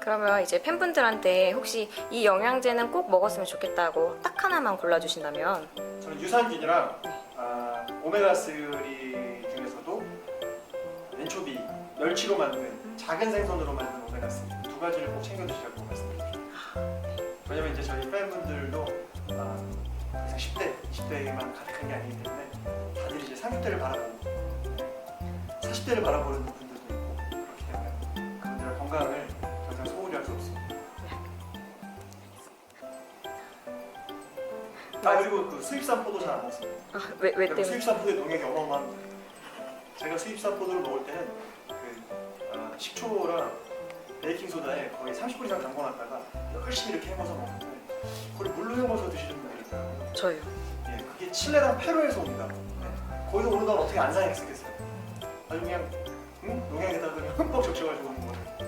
그러면 이제 팬분들한테 혹시 이 영양제는 꼭 먹었으면 좋겠다고 딱 하나만 골라주신다면 저는 유산균이랑 아, 오메가3 중에서도 엔초비, 멸치로 만든 작은 생선으로 만든 오메가3 두 가지를 꼭 챙겨 드시라고 말씀드립니다. 왜냐면 이제 저희 팬분들도 아, 10대, 20대에만 가득한 게 아니기 때문에 다들 이제 30대를 바라보고 40대를 바라보는 분들도 있고 그렇기 때문에 그분들의 건강을 아 그리고 그 수입산 포도 잘 안 먹습니다. 아, 왜, 왜 때문에? 수입산 포도의 농약이 어마어마합니다. 제가 수입산 포도를 먹을 때는 그 아, 식초랑 베이킹 소다에 거의 30분 이상 담궈놨다가 열심히 이렇게 해먹어서 먹는데 그걸 물로 해먹어서 드시는 분들이 있어요. 저요. 예, 그게 칠레랑 페루에서 옵니다. 네. 거기서 오는 건 어떻게 안 상했겠어요? 아주 그냥 응? 농약에다가 그냥 흠뻑 적셔가지고 오는 거예요.